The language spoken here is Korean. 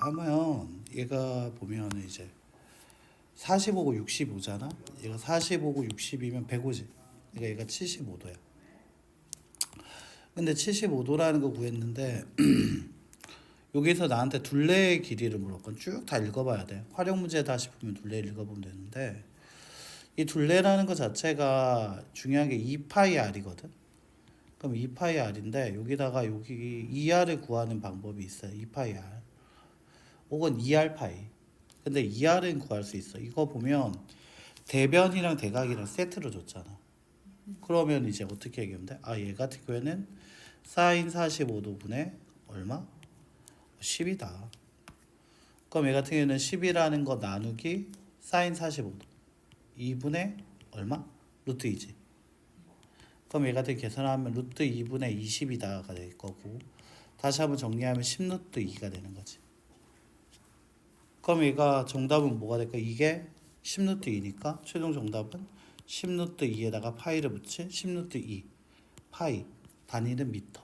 하면 얘가 보면 이제 45고 65잖아. 얘가 45고 60이면 105지. 그러니까 얘가 75도야. 근데 75도라는 거 구했는데 여기서 나한테 둘레의 길이를 물었건 쭉 다 읽어봐야 돼. 활용 문제 다 싶으면 둘레 읽어보면 되는데 이 둘레라는 것 자체가 중요한 게 2파이 r이거든. 그럼 2파이 r인데 여기다가 여기 2r을 구하는 방법이 있어요. 2파이 r 혹은 2r 파이. 근데 2r은 구할 수 있어. 이거 보면 대변이랑 대각이랑 세트로 줬잖아. 그러면 이제 어떻게 얘기하면 돼? 아, 얘 같은 경우에는 사인 45도 분의 얼마? 10이다. 그럼 얘 같은 경우에는 10이라는 거 나누기 사인 45도. 2분의 얼마? 루트 2지. 그럼 얘 같은 계산하면 루트 2분의 20이다가 될 거고 다시 한번 정리하면 10루트 2가 되는 거지. 그럼 얘가 정답은 뭐가 될까? 이게 10루트 2니까 최종 정답은 10루트 2에다가 파이를 붙인 10루트 2 파이 단위는 미터